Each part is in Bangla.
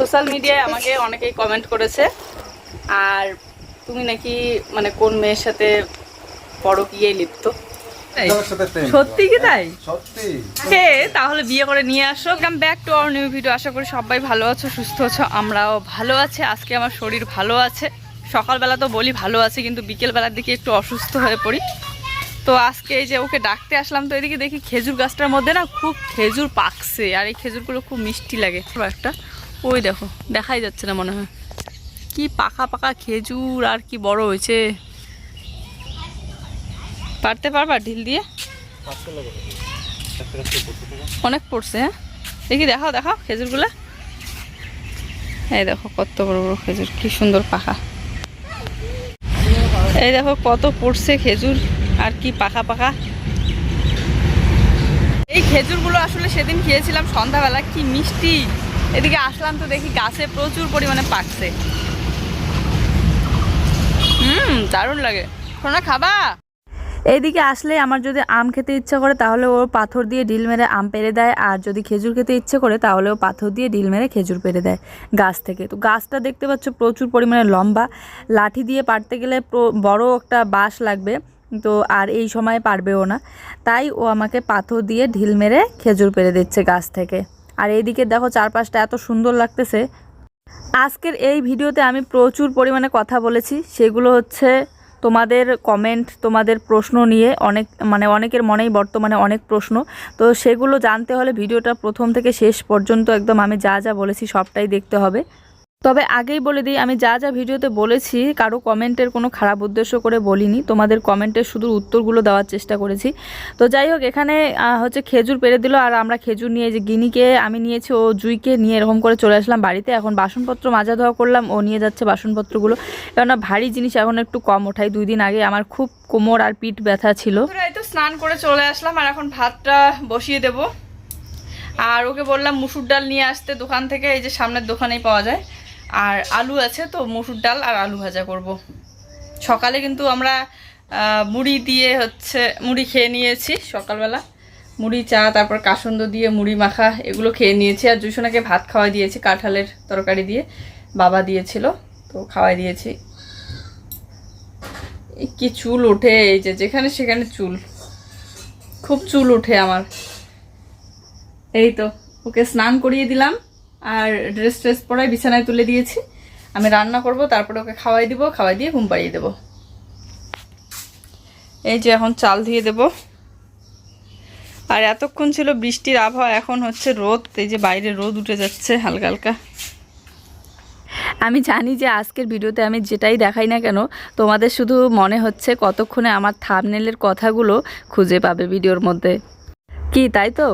সোশ্যাল মিডিয়ায় আমাকে অনেকেই কমেন্ট করেছে। আর তুমি নাকি মানে কোন মেয়ের সাথে পরকীয়ে লিপ্ত? সত্যি কি তাই? সত্যি। হে তাহলে বিয়ে করে নিয়ে আসো। Come back to our new video আশা করি সবাই ভালো আছো সুস্থ আছো আমরাও ভালো আছি। আজকে আমার শরীর ভালো আছে। সকালবেলা তো বলি ভালো আছে কিন্তু বিকেলবেলার দিকে একটু অসুস্থ হয়ে পড়ি। তো আজকে এই যে ওকে ডাকতে আসলাম তো এদিকে দেখি খেজুর গাছটার মধ্যে না খুব খেজুর পাকছে। আর এই খেজুরগুলো খুব মিষ্টি লাগে। একটা ওই দেখো, দেখাই যাচ্ছে না মনে হয়। কি পাকা পাকা খেজুর, আর কি বড় হয়েছে। পারতে পারবা ঢিল দিয়ে? অনেক পড়ছে হ্যাঁ? দেখি দেখাও দেখাও খেজুরগুলা। এই দেখো কত বড় বড় খেজুর, কি সুন্দর পাকা। এই দেখো কত পড়ছে খেজুর, আর কি পাকা পাকা। এই খেজুরগুলো আসলে সেদিন খেয়েছিলাম সন্ধ্যাবেলা, কি মিষ্টি। এদিকে আসলাম তো দেখি গাছে প্রচুর পরিমাণে পাকছে। হুম, দারুণ লাগে। শোনা খাবা? এইদিকে আসলে আমার যদি আম খেতে ইচ্ছা করে, তাহলে ও পাথর দিয়ে ডিল মেরে আম পেরে দেয়। আর যদি খেজুর খেতে ইচ্ছে করে, তাহলে ও পাথর দিয়ে ডিল মেরে খেজুর পেরে দেয় গাছ থেকে। তো গাছটা দেখতে পাচ্ছ প্রচুর পরিমাণে লম্বা। লাঠি দিয়ে পারতে গেলে বড় একটা বাঁশ লাগবে। তো আর এই সময় পারবেও না। তাই ও আমাকে পাথর দিয়ে ঢিল মেরে খেজুর পেরে দিচ্ছে গাছ থেকে। আর এইদিকে দেখো চারপাশটা এত সুন্দর লাগতেছে। আজকের এই ভিডিওতে আমি প্রচুর পরিমাণে কথা বলেছি। সেগুলো হচ্ছে তোমাদের কমেন্ট তোমাদের প্রশ্ন নিয়ে অনেক মানে অনেকের মনেই বর্তমানে অনেক প্রশ্ন। তো সেগুলো জানতে হলে ভিডিওটা প্রথম থেকে শেষ পর্যন্ত একদম আমি যা যা বলেছি সবটাই দেখতে হবে। তবে আগেই বলে দিই, আমি যা যা ভিডিওতে বলেছি, কারও কমেন্টের কোনো খারাপ উদ্দেশ্য করে বলিনি। তোমাদের কমেন্টের শুধু উত্তরগুলো দেওয়ার চেষ্টা করেছি। তো যাই হোক, এখানে হচ্ছে খেজুর পেরে দিল, আর আমরা খেজুর নিয়ে যে গিনিকে আমি নিয়েছি, ও জুইকে নিয়ে এরকম করে চলে আসলাম বাড়িতে। এখন বাসনপত্র মাজা ধোয়া করলাম, ও নিয়ে যাচ্ছে বাসনপত্রগুলো। কেননা ভারী জিনিস এখন একটু কম ওঠাই দুই দিন আগে আমার খুব কোমর আর পিঠ ব্যথা ছিল। তো স্নান করে চলে আসলাম, আর এখন ভাতটা বসিয়ে দেব। আর ওকে বললাম, মুসুর ডাল নিয়ে আসতে দোকান থেকে, এই যে সামনের দোকানেই পাওয়া যায়। আর আলু আছে তো, মুসুর ডাল আর আলু ভাজা করব। সকালে কিন্তু আমরা মুড়ি দিয়ে হচ্ছে, মুড়ি খেয়ে নিয়েছি সকালবেলা। মুড়ি, চা, তারপর কাসন্দ দিয়ে মুড়ি মাখা, এগুলো খেয়ে নিয়েছি। আর জুসোনাকে ভাত খাওয়াই দিয়েছি কাঁঠালের তরকারি দিয়ে। বাবা দিয়েছিল, তো খাওয়াই দিয়েছি। কি চুল ওঠে, এই যে যেখানে সেখানে চুল। খুব চুল ওঠে আমার। এই তো, ওকে স্নান করিয়ে দিলাম। আর ড্রেস ট্রেস পরাই বিছানায় তুলে দিয়েছি। আমি রান্না করব, তারপরে ওকে খাওয়াই দিব, খাওয়াই দিয়ে ঘুম পাড়িয়ে দেবো। এই যে এখন চাল দিয়ে দেব। আর এতক্ষণ ছিল বৃষ্টির আবহাওয়া, এখন হচ্ছে রোদ। এই যে বাইরে রোদ উঠে যাচ্ছে হালকা হালকা। আমি জানি যে আজকের ভিডিওতে আমি যেটাই দেখাই না কেন, তোমাদের শুধু মনে হচ্ছে কতক্ষণে আমার থামনেলের কথাগুলো খুঁজে পাবে ভিডিওর মধ্যে। কি, তাই তো?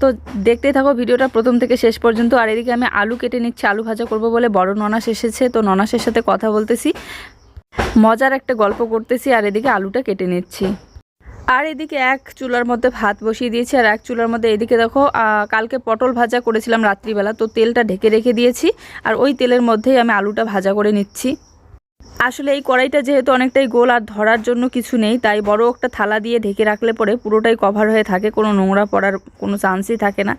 তো দেখতে থাকো ভিডিওটা প্রথম থেকে শেষ পর্যন্ত। আর এদিকে আমি আলু কেটে নিচ্ছি, আলু ভাজা করব বলে বড় ননাস এসেছে, তো ননাসের সাথে কথা বলতেছি। মজার একটা গল্প করতেছি, আর এদিকে আলুটা কেটে নিচ্ছি। আর এদিকে এক চুলার মধ্যে ভাত বসিয়ে দিয়েছি, আর এক চুলার মধ্যে এদিকে দেখো কালকে পটল ভাজা করেছিলাম রাত্রিবেলা, তো তেলটা ঢেকে রেখে দিয়েছি, আর ওই তেলের মধ্যেই আমি আলুটা ভাজা করে নিচ্ছি। আসলে এই কড়াইটা যেহেতু অনেকটাই গোল আর ধরার জন্য কিছু নেই, তাই বড় একটা থালা দিয়ে ঢেকে রাখলে পরে পুরোটাই কভার হয়ে থাকে, কোনো নোংরা পড়ার কোনো চান্সই থাকে না।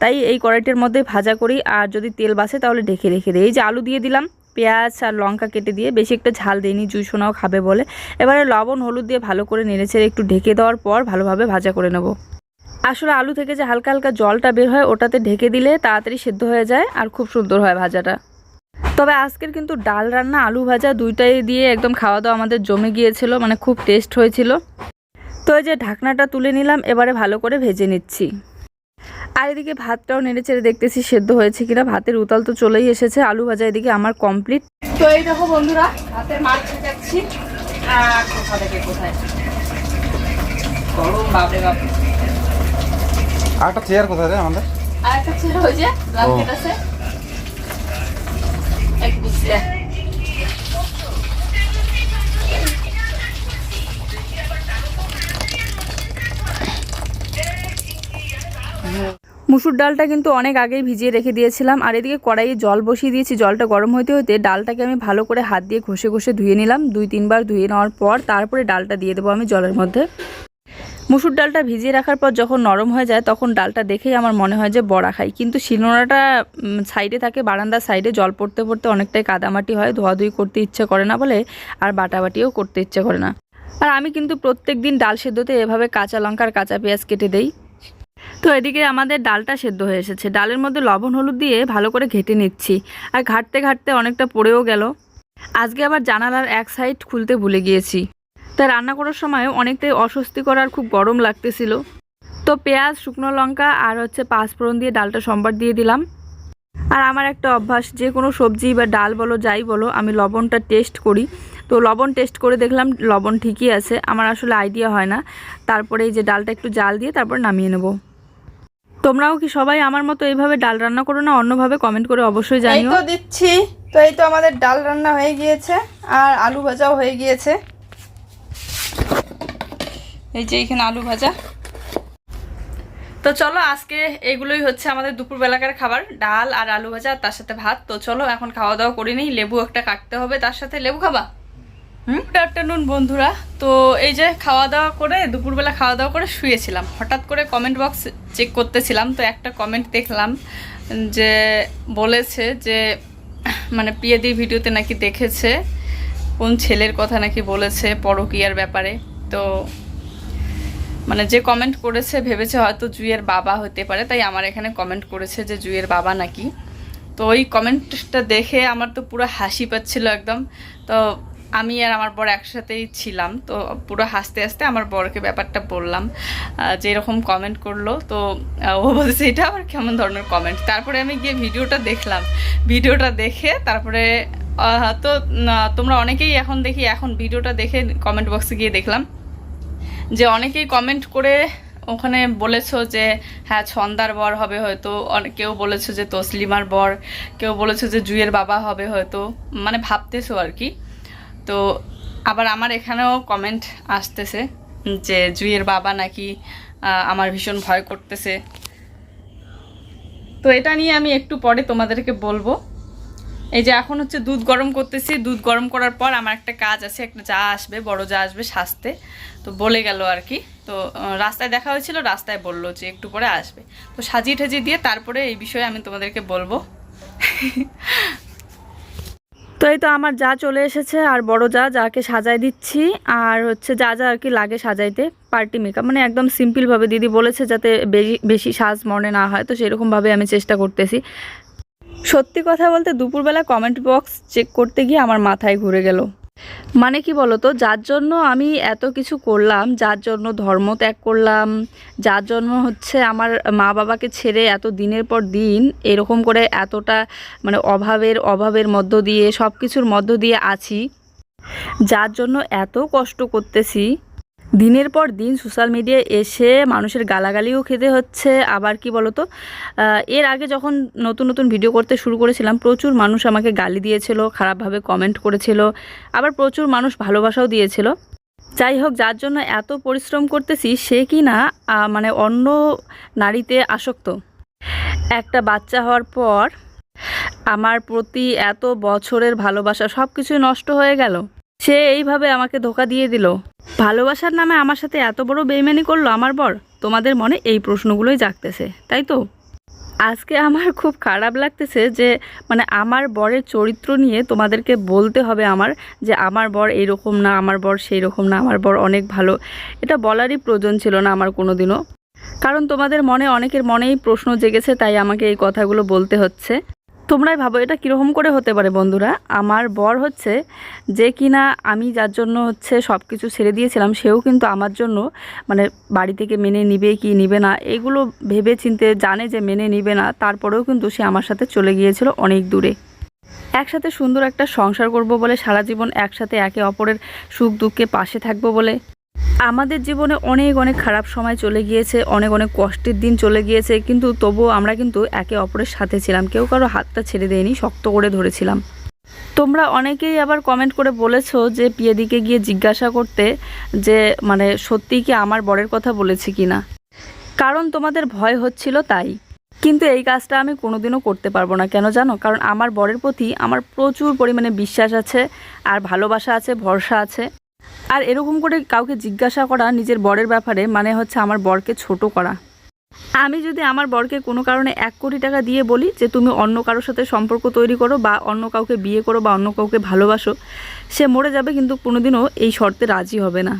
তাই এই কড়াইটির মধ্যে ভাজা করি আর যদি তেল বাসে তাহলে ঢেকে রেখে দিই। এই যে আলু দিয়ে দিলাম, পেঁয়াজ আর লঙ্কা কেটে দিয়ে বেশি একটা ঝাল দিইনি, জুই সোনাও খাবে বলে। এবারে লবণ, হলুদ দিয়ে ভালো করে নেড়েছেড়ে একটু ঢেকে দেওয়ার পর ভালোভাবে ভাজা করে নেব। আসলে আলু থেকে যে হালকা হালকা জলটা বের হয়, ওটাতে ঢেকে দিলে তাড়াতাড়ি সেদ্ধ হয়ে যায় আর খুব সুন্দর হয় ভাজাটা। তবে আজকের কিন্তু ডাল রান্না আলু ভাজা দুইটাই দিয়ে একদম খাওয়া দাওয়া আমাদের জমে গিয়েছিল মানে খুব টেস্ট হয়েছিল। তো এই যে ঢাকনাটা তুলে নিলাম এবারে ভালো করে ভেজে নিচ্ছি। আর এদিকে ভাতটাও নেড়ে চেড়ে দেখতেছি সেদ্ধ হয়েছে কিনা ভাতের উতাল তো চলেই এসেছে আলু ভাজা এদিকে আমার কমপ্লিট তো এই দেখো বন্ধুরা ভাতের মাছ যাচ্ছি কোথা থেকে কোথায়? গরম বাপরে বাপ। একটা চেয়ার কোথায় রে আমাদের? আর একটা ছিল ওই যে ব্ল্যাঙ্কেট আছে। মুসুর ডালটা কিন্তু অনেক আগেই ভিজিয়ে রেখে দিয়েছিলাম, আর এদিকে কড়াইয়ে জল বসিয়ে দিয়েছি। জলটা গরম হইতে হইতে ডালটাকে আমি ভালো করে হাত দিয়ে ঘষে ঘষে ধুয়ে নিলাম। দুই, তিনবার ধুয়ে নেওয়ার পর তারপরে ডালটা দিয়ে দেবো আমি জলের মধ্যে। মুসুর ডালটা ভিজিয়ে রাখার পর যখন নরম হয়ে যায়, তখন ডালটা দেখেই আমার মনে হয় যে বড়া খাই। কিন্তু শিলনোড়াটা সাইডে থাকে, বারান্দার সাইডে জল পড়তে পড়তে অনেকটাই কাদামাটি হয়, ধোয়াধুয়ি করতে ইচ্ছে করে না বলে আর বাটাবাটিও করতে ইচ্ছে করে না। আর আমি কিন্তু প্রত্যেক দিন ডাল সেদ্ধতে এভাবে কাঁচা লঙ্কার কাঁচা পেঁয়াজ কেটে দেই। তো এদিকে আমাদের ডালটা সেদ্ধ হয়ে এসেছে। ডালের মধ্যে লবণ, হলুদ দিয়ে ভালো করে ঘেটে নিচ্ছি। আর ঘাটতে ঘাটতে অনেকটা পড়েও গেল। আজকে আবার জানালার এক সাইড খুলতে ভুলে গিয়েছি। তাই রান্না করার সময় অনেকটাই অস্বস্তিকর আর খুব গরম লাগতেছিল। তো পেঁয়াজ শুকনো লঙ্কা আর হচ্ছে পাঁচফোড়ন দিয়ে ডালটা সম্বার দিয়ে দিলাম। আর আমার একটা অভ্যাস যে কোনো সবজি বা ডাল বলো যাই বলো আমি লবণটা টেস্ট করি। তো লবণ টেস্ট করে দেখলাম লবণ ঠিকই আছে আমার আসলে আইডিয়া হয় না। তারপরে এই যে ডালটা একটু জাল দিয়ে তারপর নামিয়ে নেব। তোমরাও কি সবাই আমার মতো এইভাবে ডাল রান্না করো না অন্যভাবে কমেন্ট করে অবশ্যই জানিও তো দিচ্ছি তো এই তো আমাদের ডাল রান্না হয়ে গিয়েছে আর আলু ভাজাও হয়ে গিয়েছে। এই যে এখানে আলু ভাজা। তো চলো আজকে এগুলোই হচ্ছে আমাদের দুপুরবেলাকার খাবার, ডাল আর আলু ভাজা তার সাথে ভাত। তো চলো এখন খাওয়া দাওয়া করে নিই, লেবু একটা কাটতে হবে, তার সাথে লেবু খাবা? হুম গুড আফটারনুন বন্ধুরা। তো এই যে খাওয়া দাওয়া করে, দুপুরবেলা খাওয়া দাওয়া করে শুয়েছিলাম। হঠাৎ করে কমেন্ট বক্স চেক করতেছিলাম, তো একটা কমেন্ট দেখলাম যে বলেছে যে মানে পিয়েদি ভিডিওতে নাকি দেখেছে, কোন ছেলের কথা নাকি বলেছে, পরকীয়ার ব্যাপারে। তো মানে যে কমেন্ট করেছে ভেবেছে হয়তো জুইয়ের বাবা হতে পারে, তাই আমার এখানে কমেন্ট করেছে যে জুইয়ের বাবা নাকি। তো ওই কমেন্টটা দেখে আমার তো পুরো হাসি পাচ্ছিল একদম। তো আমি আর আমার বর একসাথেই ছিলাম, তো পুরো হাসতে হাসতে আমার বরকে ব্যাপারটা বললাম যে এরকম কমেন্ট করল। তো ও বলছে, এটা আবার কেমন ধরনের কমেন্ট তারপরে আমি গিয়ে ভিডিওটা দেখলাম। ভিডিওটা দেখে তারপরে তো তোমরা অনেকেই এখন দেখি, এখন ভিডিওটা দেখে কমেন্ট বক্সে গিয়ে দেখলাম। যে অনেকেই কমেন্ট করে ওখানে বলেছ যে হ্যাঁ ছন্দার বর হবে হয়তো। কেউ বলেছ যে, তসলিমার বর। কেউ বলেছ যে জুয়ের বাবা হবে হয়তো। মানে ভাবতেছো আর কি। তো আবার আমার এখানেও কমেন্ট আসতেছে যে জুয়ের বাবা নাকি আমার ভীষণ ভয় করতেছে। তো এটা নিয়ে আমি একটু পরে তোমাদেরকে বলব। এই যে এখন হচ্ছে দুধ গরম করতেছি, দুধ গরম করার পর আমার একটা কাজ আছে, একটা যা আসবে, বড় যা আসবে সাজতে। তো বলে গেল আর কি। তো রাস্তায় দেখা হয়েছিল, রাস্তায় বলল যে একটু পরে আসবে। তো সাজিয়ে ঠাজিয়ে দিয়ে তারপরে এই বিষয়ে আমি তোমাদেরকে বলব। তো এই তো আমার যা চলে এসেছে, আর বড় যা, যাকে সাজাই দিচ্ছি, আর হচ্ছে যা যা আর কি লাগে সাজাইতে, পার্টি মেকআপ। মানে একদম সিম্পলভাবে দিদি বলেছে যাতে বেশি বেশি সাজ মনে না হয়, তো সেরকমভাবে আমি চেষ্টা করতেছি। সত্যি কথা বলতে দুপুরবেলা কমেন্ট বক্স চেক করতে গিয়ে আমার মাথায় ঘুরে গেল। মানে কি বলতো, যার জন্য আমি এত কিছু করলাম, যার জন্য ধর্ম ত্যাগ করলাম, যার জন্য হচ্ছে আমার মা বাবাকে ছেড়ে এত দিনের পর দিন এরকম করে এতটা মানে অভাবের অভাবের মধ্য দিয়ে সব কিছুর মধ্য দিয়ে আছি, যার জন্য এত কষ্ট করতেছি দিনের পর দিন সোশ্যাল মিডিয়ায় এসে মানুষের গালাগালিও খেতে হচ্ছে, আবার কি বলতো? এর আগে যখন নতুন নতুন ভিডিও করতে শুরু করেছিলাম, প্রচুর মানুষ আমাকে গালি দিয়েছিল, খারাপভাবে কমেন্ট করেছিল, আবার প্রচুর মানুষ ভালোবাসাও দিয়েছিল। যাই হোক, যার জন্য এত পরিশ্রম করতেছি, সে কি না মানে অন্য নারীতে আসক্ত। একটা বাচ্চা হওয়ার পর আমার প্রতি এত বছরের ভালোবাসা সব কিছু নষ্ট হয়ে গেল। সে এইভাবে আমাকে ধোকা দিয়ে দিল। ভালোবাসার নামে আমার সাথে এত বড় বেইমানি করল আমার বর? তোমাদের মনে এই প্রশ্নগুলোই জাগতেছে, তাই তো? আজকে আমার খুব খারাপ লাগতেছে যে মানে আমার বরের চরিত্র নিয়ে তোমাদেরকে বলতে হবে আমার যে, আমার বর এইরকম না, আমার বর সেই রকম না, আমার বর অনেক ভালো। এটা বলারই প্রয়োজন ছিল না আমার কোনো দিনও কারণ তোমাদের মনে, অনেকের মনেই প্রশ্ন জেগেছে, তাই আমাকে এই কথাগুলো বলতে হচ্ছে। তোমরাই ভাবো, এটা কীরকম করে হতে পারে বন্ধুরা? আমার বর হচ্ছে যে কিনা আমি যার জন্য হচ্ছে সব কিছু ছেড়ে দিয়েছিলাম, সেও কিন্তু আমার জন্য মানে বাড়ি থেকে মেনে নিবে কি নিবে না, এগুলো ভেবে চিনতে জানে যে মেনে নিবে না, তারপরেও কিন্তু সে আমার সাথে চলে গিয়েছিল অনেক দূরে। একসাথে সুন্দর একটা সংসার করব বলে সারা জীবন একসাথে একে অপরের সুখ দুঃখে পাশে থাকব বলে। আমাদের জীবনে অনেক অনেক খারাপ সময় চলে গিয়েছে, অনেক অনেক কষ্টের দিন চলে গিয়েছে, কিন্তু তবুও আমরা কিন্তু একে অপরের সাথে ছিলাম। কেউ কারও হাতটা ছেড়ে দেয়নি, শক্ত করে ধরেছিলাম। তোমরা অনেকেই আবার কমেন্ট করে বলেছ যে পিয়েদিকে গিয়ে জিজ্ঞাসা করতে যে মানে সত্যিই কি আমার বরের কথা বলেছি কি না কারণ তোমাদের ভয় হচ্ছিল তাই। কিন্তু এই কাজটা আমি কোনোদিনও করতে পারব না। কেন জানো? কারণ আমার বরের প্রতি আমার প্রচুর পরিমাণে বিশ্বাস আছে, আর ভালোবাসা আছে, ভরসা আছে। আর এরকম করে কাউকে জিজ্ঞাসা করা নিজের বরের ব্যাপারে মানে হচ্ছে আমার বরকে ছোট করা। আমি যদি আমার বরকে কোনো কারণে এক কোটি টাকা দিয়ে বলি যে তুমি অন্য কারোর সাথে সম্পর্ক তৈরি করো বা অন্য কাউকে বিয়ে করো বা অন্য কাউকে ভালোবাসো, সে মরে যাবে কিন্তু কোনোদিনও এই শর্তে রাজি হবে না।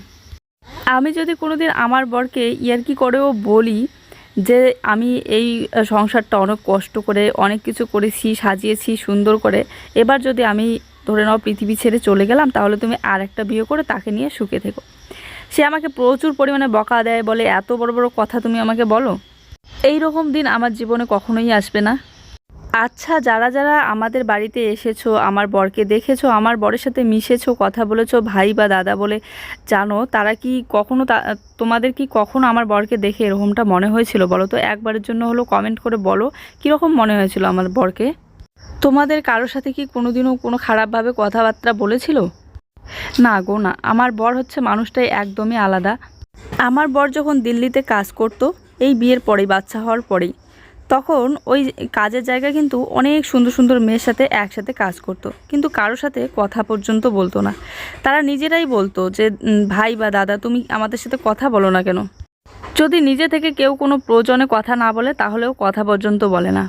আমি যদি কোনোদিন আমার বরকে ইয়ার্কি করেও বলি যে আমি এই সংসারটা অনেক কষ্ট করে, অনেক কিছু করেছি, সাজিয়েছি, সুন্দর করে, এবার যদি আমি ধরে নাও পৃথিবী ছেড়ে চলে গেলাম, তাহলে তুমি আর একটা বিয়ে করে তাকে নিয়ে সুখে থেকো। সে আমাকে প্রচুর পরিমাণে বকা দেয়, বলে এত বড় বড় কথা তুমি আমাকে বলো? এই রকম দিন আমার জীবনে কখনোই আসবে না। আচ্ছা যারা যারা আমাদের বাড়িতে এসেছ, আমার বরকে দেখেছ, আমার বরের সাথে মিশেছো, কথা বলেছ, ভাই বা দাদা বলে জানো, তারা কি কখনো তোমাদের কি কখনো আমার বরকে দেখে এরকমটা মনে হয়েছিল বলো তো? একবারের জন্য হলো কমেন্ট করে বলো, কীরকম মনে হয়েছিল আমার বরকে? তোমাদের কারোর সাথে কি কোনোদিনও কোনো খারাপভাবে কথাবার্তা বলেছিল? না গো, না। আমার বর হচ্ছে মানুষটাই একদমই আলাদা। আমার বর যখন দিল্লিতে কাজ করতো, এই বিয়ের পরেই, বাচ্চা হওয়ার পরেই। তখন ওই কাজের জায়গা কিন্তু অনেক সুন্দর সুন্দর মেয়ের সাথে একসাথে কাজ করতো। কিন্তু কারোর সাথে কথা পর্যন্ত বলতো না। তারা নিজেরাই বলতো যে ভাই বা দাদা, তুমি আমাদের সাথে কথা বলো না কেন? যদি নিজে থেকে কেউ কোনো প্রয়োজনে কথা না বলে, তাহলেও কথা পর্যন্ত বলে না।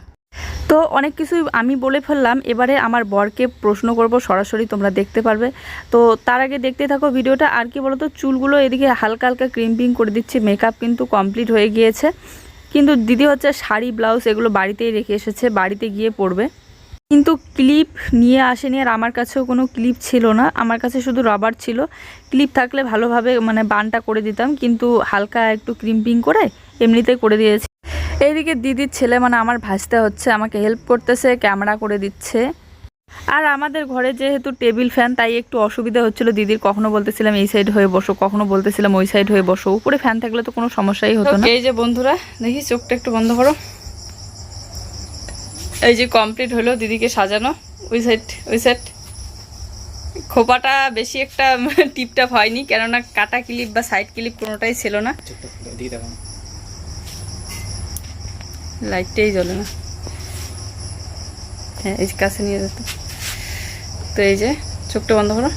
তো অনেক কিছুই আমি বলে ফেললাম। এবারে আমার বরকে প্রশ্ন করব, সরাসরি তোমরা দেখতে পারবে। তো তার আগে দেখতে থাকো ভিডিওটা। আর কি বলতো, চুলগুলো এদিকে হালকা হালকা ক্রিম্পিং করে দিচ্ছি। মেকআপ কিন্তু কমপ্লিট হয়ে গিয়েছে। কিন্তু দিদি হচ্ছে শাড়ি ব্লাউজ এগুলো বাড়িতেই রেখে এসেছে, বাড়িতে গিয়ে পরবে। কিন্তু ক্লিপ নিয়ে আসেনি। আর আমার কাছেও কোনো ক্লিপ ছিল না। আমার কাছে শুধু রবার ছিল। ক্লিপ থাকলে ভালোভাবে মানে বানটা করে দিতাম। কিন্তু হালকা একটু ক্রিম্পিং করে এমনিতেই করে দিয়েছি। এইদিকে দিদির ছেলে মানে আমার ভাসতে হচ্ছে আমাকে হেল্প করতেছে ক্যামেরা করে দিচ্ছে। আর আমাদের ঘরে যেহেতু টেবিল ফ্যান তাই একটু অসুবিধা হচ্ছিল। দিদির কখনো বলতেছিলাম এই সাইড হয়ে বসো কখনো বলতেছিলাম ওই সাইড হয়ে বসো। উপরে ফ্যান থাকলে তো কোনো সমস্যাই হতো না। এই যে বন্ধুরা দেখি চোখটা একটু বন্ধ করো। এই যে কমপ্লিট হলো দিদিকে সাজানো ওই সাইড ওই সাইড খোপাটা বেশি একটা টিপটাপ হয়নি কেননা কাটা ক্লিপ বা সাইড ক্লিপ কোনোটাই ছিল না। লাইটটাই জ্বলে না। হ্যাঁ এই কাছে নিয়ে যেত তো। এই যে চোখটা বন্ধ করো।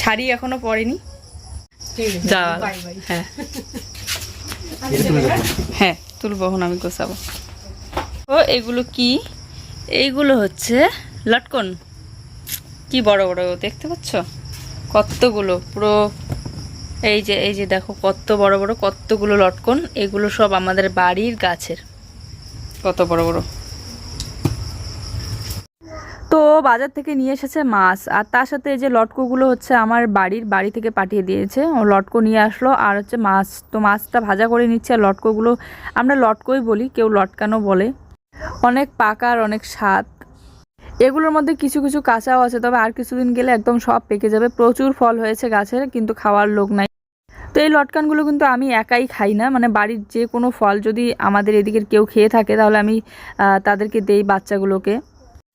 শাড়ি এখনও পরেনি। যা হ্যাঁ। হ্যাঁ তুলবো এখন আমি গোছাবো। ও এগুলো কি? এইগুলো হচ্ছে লটকন। কি বড় বড় দেখতে পাচ্ছ? কতগুলো পুরো এই যে এই যে দেখো কত বড় বড় কতগুলো লটকন এগুলো সব আমাদের বাড়ির গাছের। কত বড় বড়। তো বাজার থেকে নিয়ে এসেছে মাছ আর তার সাথে এই যে লটকোগুলো হচ্ছে আমার বাড়ির বাড়ি থেকে পাঠিয়ে দিয়েছে। ও লটকো নিয়ে আসলো আর হচ্ছে মাছ তো মাছটা ভাজা করে নিচ্ছে আর লটকোগুলো আমরা লটকোই বলি কেউ লটকানো বলে। অনেক পাকার অনেক স্বাদ। এগুলোর মধ্যে কিছু কিছু কাঁচাও আছে তবে আর কিছুদিন গেলে একদম সব পেকে যাবে। প্রচুর ফল হয়েছে গাছের কিন্তু খাওয়ার লোক নাই। তো এই লটকানগুলো কিন্তু আমি একাই খাই না। মানে বাড়ির যে কোনো ফল যদি আমাদের এদিকের কেউ খেয়ে থাকে তাহলে আমি তাদেরকে দেই বাচ্চাগুলোকে।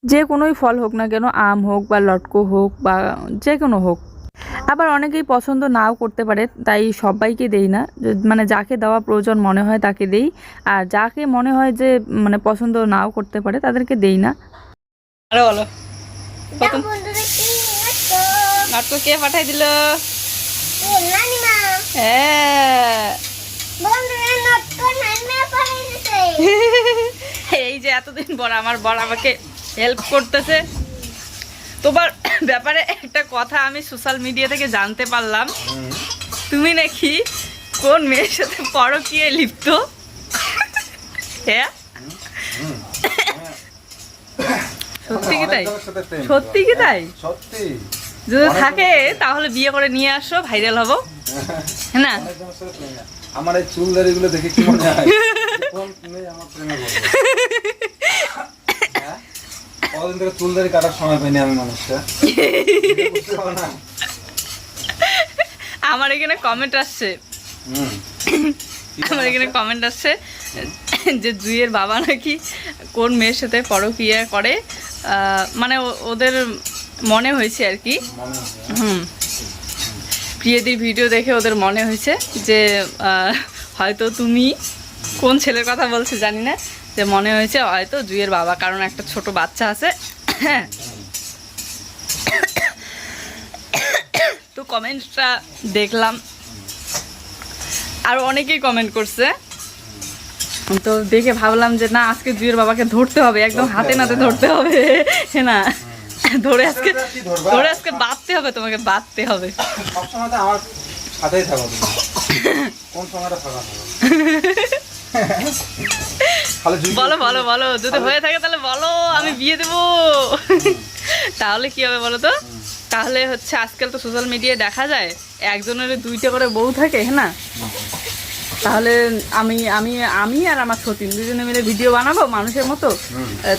যে কোনোই ফল হোক না কেন আম হোক বা লটকো হোক বা যে কোনো হোক। আবার অনেকেই পছন্দ নাও করতে পারে তাই সবাইকে দেই না। মানে যাকে দেওয়া প্রয়োজন মনে হয় তাকে দেই। আর যাকে মনে হয় যে মানে পছন্দ নাও করতে পারে তাদেরকে দেই না। আরে বলো। নাটক। কে পাঠাই দিল? হ্যাঁ। এই যে এতদিন পর আমার বর আমাকে হেল্প করতেছে। তোমার ব্যাপারে একটা কথা আমি সোশ্যাল মিডিয়া থেকে জানতে পারলাম। তুমি নাকি কোন মেয়ের সাথে পরকীয়ায় লিপ্ত? হ্যাঁ? সত্যি কি তাই? প্রেম। সত্যি কি তাই? সত্যি। যদি থাকে তাহলে বিয়ে করে নিয়ে আসো ভাইরাল হব। না? আমার এই চুল দাড়িগুলো দেখে কি মনে হয়? কোন মেয়ে আমার প্রেমে পড়বে? হ্যাঁ? কদিন থেকে চুল দাড়ি কাটার সময় পাইনি আমি মানুষটা। আমার এখানে কমেন্ট আসছে। আমার এখানে কমেন্ট আসছে যে জুইয়ের বাবা নাকি কোন মেয়ের সাথে পরকিয়া করে। মানে ওদের মনে হয়েছে আর কি। হুম। প্রিয়দির ভিডিও দেখে ওদের মনে হয়েছে যে হয়তো তুমি কোন ছেলের কথা বলছে জানি না, যে মনে হয়েছে হয়তো জুইয়ের বাবা, কারণ একটা ছোট বাচ্চা আছে। হ্যাঁ তো কমেন্টসটা দেখলাম। আর অনেকেই কমেন্ট করছে। তো দেখে ভাবলাম যে, না, আজকে জুয়ের বাবাকে ধরতে হবে, একদম হাতে নাতে। ধরতে হবে। হ্যাঁ না। ধরে আজকে? ধরে আজকে বাঁধতে হবে তোমাকে বাঁধতে হবে। সবসময় তো আমার সাথেই থাকো কোন সময়টা থাকো বলো বলো বলো যদি হয়ে থাকে তাহলে বলো আমি বিয়ে দেবো। তাহলে কি হবে বলো তো? তাহলে হচ্ছে আজকাল তো সোশ্যাল মিডিয়ায় দেখা যায় একজনের দুইটা করে বউ থাকে হ্যাঁ না? তাহলে আমি আমি আমি আর আমার সতীন দুজনে মিলে ভিডিও বানাবো মানুষের মতো?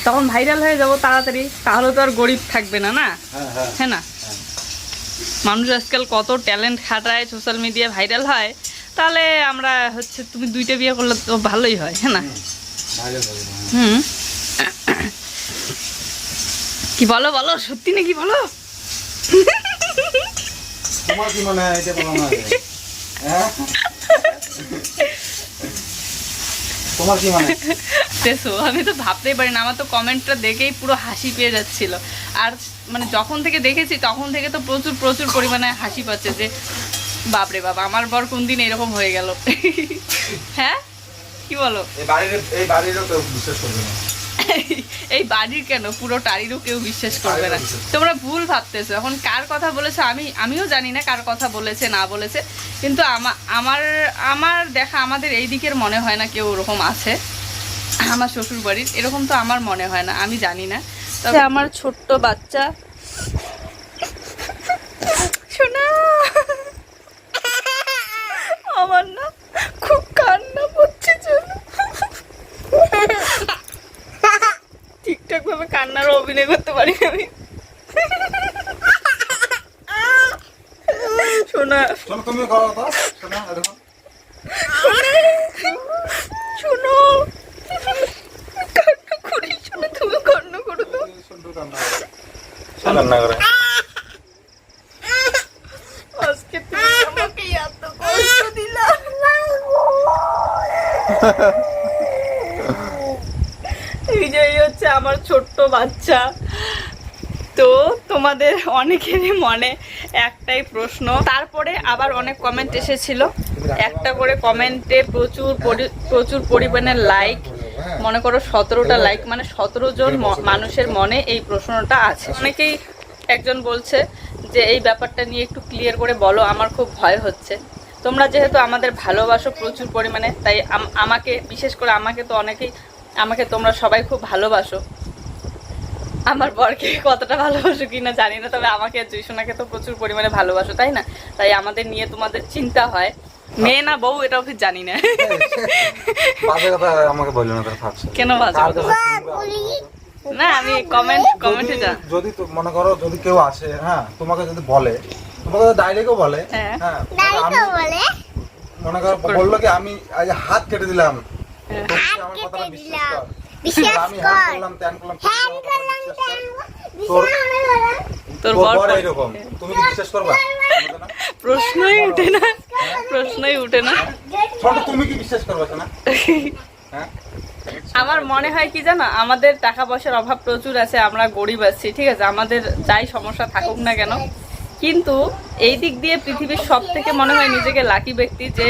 তখন ভাইরাল হয়ে যাব তাড়াতাড়ি। তাহলে তো আর গরিব থাকবে না না? হ্যাঁ হ্যাঁ। হ্যাঁ না? মানুষ আজকাল কত ট্যালেন্ট খাটায় সোশ্যাল মিডিয়া ভাইরাল হয়। তাহলে আমরা হচ্ছে তুমি দুইটা বিয়ে করলে তো ভালোই হয় হ্যাঁ না। হুম কি বলো বলো? সত্যি নাকি বলো? তোমার কি মনে হয় এটা বলো তোমার কি মানে? দেখো আমি তো ভাবতেই পারি না আমার তো কমেন্টটা দেখেই পুরো হাসি পেয়ে যাচ্ছিল। আর মানে যখন থেকে দেখেছি তখন থেকে তো প্রচুর প্রচুর পরিমাণে হাসি পাচ্ছে যে বাপরে বাবা আমার বর কোন দিন এরকম হয়ে গেল। হ্যাঁ? কি বলো? এই বাড়ির এই বাড়িরও কেউ বিশ্বাস করবে না। এই বাড়ির কেন? পুরো টাড়িরও কেউ বিশ্বাস করবে না। তোমরা ভুল ভাবতেছো। এখন কার কথা বলেছ? আমি আমিও জানি না কার কথা বলেছে না বলেছে। কিন্তু আমার আমার দেখা আমাদের এই দিকের মনে হয় না কেউ ওরকম আছে। আমার শ্বশুর বাড়ির এরকম তো আমার মনে হয় না। আমি জানি না। তবে আমার ছোট্ট বাচ্চা। শোনা। আমার না খুব কান্না পড়ছে জন্য ঠিকঠাক ভাবে কান্নার অভিনয় করতে পারি আমি। শোনা। শোনা কান্না করি শোনো তুমি কান্না করো তো। কান্না আজকে তুমি আমাকে এত কষ্ট দিলা এই যে এই হচ্ছে আমার ছোট্ট বাচ্চা। তো তোমাদের অনেকেরই মনে একটাই প্রশ্ন। তারপরে আবার অনেক কমেন্ট এসেছিল। একটা করে কমেন্টে প্রচুর প্রচুর পরিমাণে লাইক মনে করো সতেরোটা লাইক মানে সতেরো জন মানুষের মনে এই প্রশ্নটা আছে। অনেকেই একজন বলছে যে, এই ব্যাপারটা নিয়ে একটু ক্লিয়ার করে বলো, আমার খুব ভয় হচ্ছে। তোমরা যেহেতু আমাদের ভালোবাসো প্রচুর পরিমাণে, তাই আম- আমাকে, বিশেষ করে আমাকে তো অনেকেই আমাকে তোমরা সবাই খুব ভালোবাসো। আমার বরকে কতটা ভালোবাসো কিনা জানি না তবে আমাকে আর জুইসোনাকে তো প্রচুর পরিমাণে ভালোবাসো তাই না? তাই আমাদের নিয়ে তোমাদের চিন্তা হয়। মেয়ে না বউ এটাও ঠিক জানি না। আমাকে বলল না কেন বাজে? না আমি কমেন্ট কমেন্টে যদি- যা। যদি মনে করো যদি কেউ আসে হ্যাঁ তোমাকে যদি বলে তোমাকে ডাইরেক্টও বলে হ্যাঁ। হ্যাঁ আমি মনে করো বলল কি আমি আজ হাত কেটে দিলাম আমি হ্যাঁ? প্রশ্নই উঠে না। প্রশ্নই উঠে না। তুমি কি বিশ্বাস করবা না হ্যাঁ? আমার মনে হয় কি জানো? আমাদের টাকা পয়সার অভাব প্রচুর আছে আমরা গরিব আছি ঠিক আছে? আমাদের যাই সমস্যা থাকুক না কেন কিন্তু এই দিক দিয়ে পৃথিবীর সব থেকে মনে হয় নিজেকে লাকি ব্যক্তি যে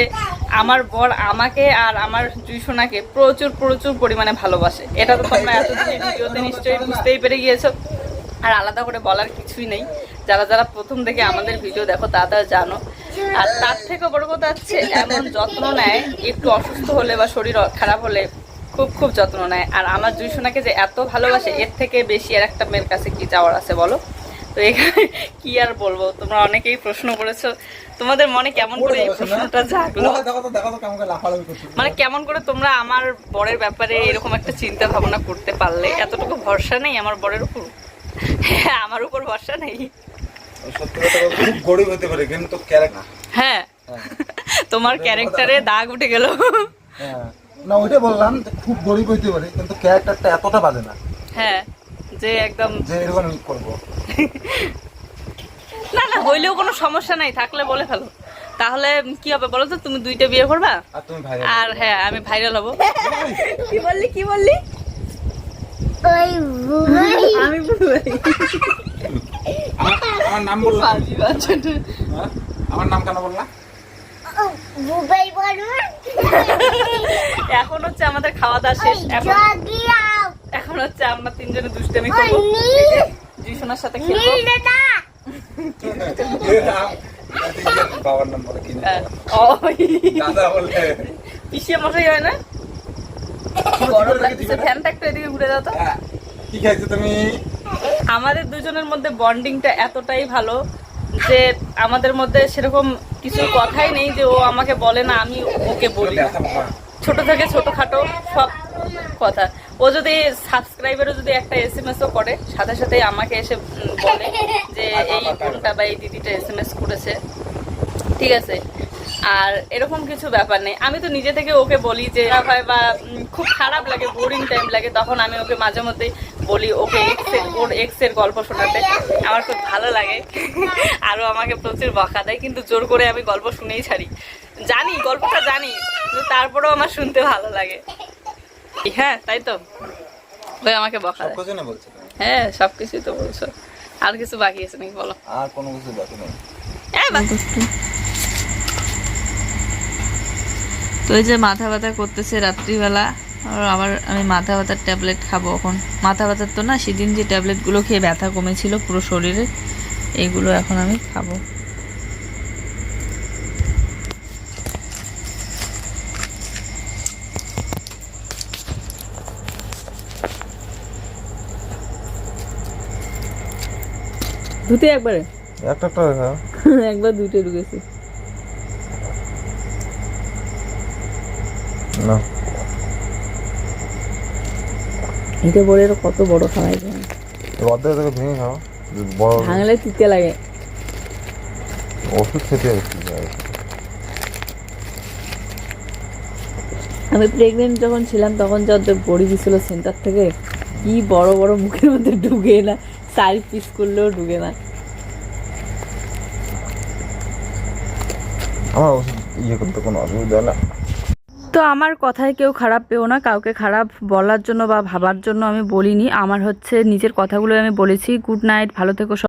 আমার বর আমাকে আর আমার জুইসোনাকে প্রচুর প্রচুর পরিমাণে ভালোবাসে। এটা তো তোমরা এতদিনের ভিডিওতে নিশ্চয়ই বুঝতেই পেরে গিয়েছো। আর আলাদা করে বলার কিছুই নেই। যারা যারা প্রথম থেকে আমাদের ভিডিও দেখো তারা জানো। আর তার থেকে বড় কথা হচ্ছে, এমন যত্ন নেয়, একটু অসুস্থ হলে বা শরীর খারাপ হলে খুব খুব যত্ন নেয়। আর আমার জুইসোনাকে যে এত ভালোবাসে, এর থেকে বেশি আর একটা মেয়ের কাছে কি যাওয়ার আছে বলো? তো এখানে কি আর বলব? তোমরা অনেকেই প্রশ্ন করেছ। তোমাদের মনে কেমন করে এই প্রশ্নটা জাগলো? মানে কেমন করে তোমরা আমার বরের ব্যাপারে এরকম একটা চিন্তা ভাবনা করতে পারলে? এতটুকু ভরসা নেই আমার বরের উপর? হ্যাঁ আমার উপর ভরসা নেই। গরিব হতে পারে কিন্তু হ্যাঁ। তোমার ক্যারেক্টারে দাগ উঠে গেল। হ্যাঁ। না ওইটা বললাম খুব গরিব হইতে পারে কিন্তু ক্যারেক্টারটা এতটা বাজে না। হ্যাঁ। যে একদম যে এরকম করব। না না হইলেও কোনো সমস্যা নাই থাকলে বলে ফেলো। তাহলে কি হবে বলো তো তুমি দুইটা বিয়ে করবা? আর তুমি ভাই আর হ্যাঁ আমি ভাইরাল হব। কি বললি কি বললি? আমি আমার আমার নাম বললাম আমার নাম কেন বললা? এখন হচ্ছে আমাদের খাওয়া দাওয়া শেষ এখন এখন হচ্ছে আমরা তিনজনে দুষ্টামি করব। জিসোনার সাথে খেলব। বাবার নাম বলে কি হ্যাঁ, দাদা বলে। মশাই হয় না? গরম লাগছে ফ্যানটা একটু এদিকে ঘুরে দাও তো। হ্যাঁ, কি খাইছো তুমি? আমাদের দুজনের মধ্যে বন্ডিংটা এতটাই ভালো যে আমাদের মধ্যে সেরকম কিছু কথাই নেই যে ও আমাকে বলে না আমি ওকে বলি। ছোট থেকে ছোটখাটো সব কথা। ও যদি সাবস্ক্রাইবারও যদি একটা এস এম এসও করে সাথে সাথে আমাকে এসে বলে যে এই বোনটা বা এই দিদিটা এস এম এস করেছে। ঠিক আছে? আর এরকম কিছু ব্যাপার নেই। আমি তো নিজে থেকে ওকে বলি যে হয় বা খুব খারাপ লাগে বোরিং টাইম লাগে তখন আমি ওকে মাঝে মধ্যেই বলি ওকে এক্সের ওর এক্সের গল্প শোনাতে আমার খুব ভালো লাগে। আরও আমাকে প্রচুর বকা দেয় কিন্তু জোর করে আমি গল্প শুনেই ছাড়ি। জানি গল্পটা জানি তারপরেও আমার শুনতে ভালো লাগে। হ্যাঁ তাই তো। ওই আমাকে বকা দেয়। কিছু না বলছো হ্যাঁ সব কিছুই তো বলছো। আর কিছু বাকি আছে নাকি বলো। আর কোনো কিছু বাকি নেই। হ্যাঁ বাকি তো এই যে মাথা ব্যথা করতেছে রাত্রিবেলা আর আবার আমি মাথা ব্যথার ট্যাবলেট খাব এখন। মাথা ব্যথার তো না সেদিন যে ট্যাবলেটগুলো খেয়ে ব্যথা কমেছিল পুরো শরীরে এইগুলো এখন আমি খাব। ধুতে একবারে? একটা একটা দেখা একবার দুটো ঢুকেছে। না। এটা বলে কত বড় খাওয়াই যায় অর্ধেক থেকে ভেঙে খাও। বড় ভাঙলে তিতে লাগে। ওষুধ খেতে আমি প্রেগনেন্ট যখন ছিলাম তখন যত বড়ি দিছিল সেন্টার থেকে কি বড় বড় মুখের মধ্যে ঢুকে না চার পিস করলেও ঢুকে না। আমার ইয়ে করতে কোনো অসুবিধা না। তো আমার কথায় কেউ খারাপ পেও না কাউকে খারাপ বলার জন্য বা ভাবার জন্য আমি বলিনি। আমার হচ্ছে নিজের কথাগুলো আমি বলেছি। গুড নাইট ভালো থেকো সব।